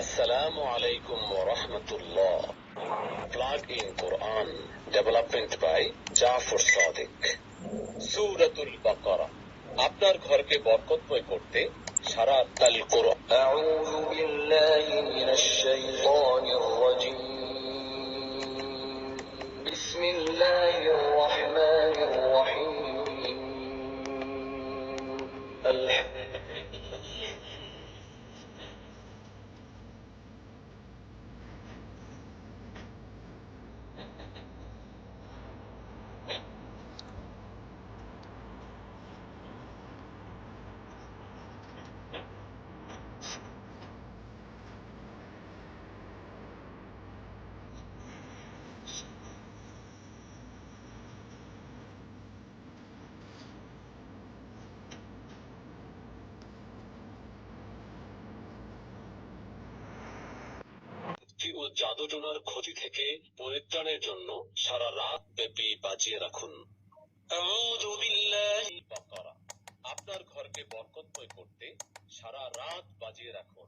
আসসালামু আলাইকুম রহমতুল্লাহ। Plug in Quran development by Zafar Sadek সুরাতুল বাকারা আপনার ঘরকে বরকতময় করতে সারা তাল কোরআন। আউযু বিল্লাহি মিনাশ শাইতানির রাজিম। বিসমিল্লাহির রাহমানির রাহিম। জাদুটোনার ক্ষতি থেকে পরিত্রাণের জন্য সারা রাত ব্যাপী বাজিয়ে রাখুন। আপনার ঘরকে বরকতময় করতে সারা রাত বাজিয়ে রাখুন।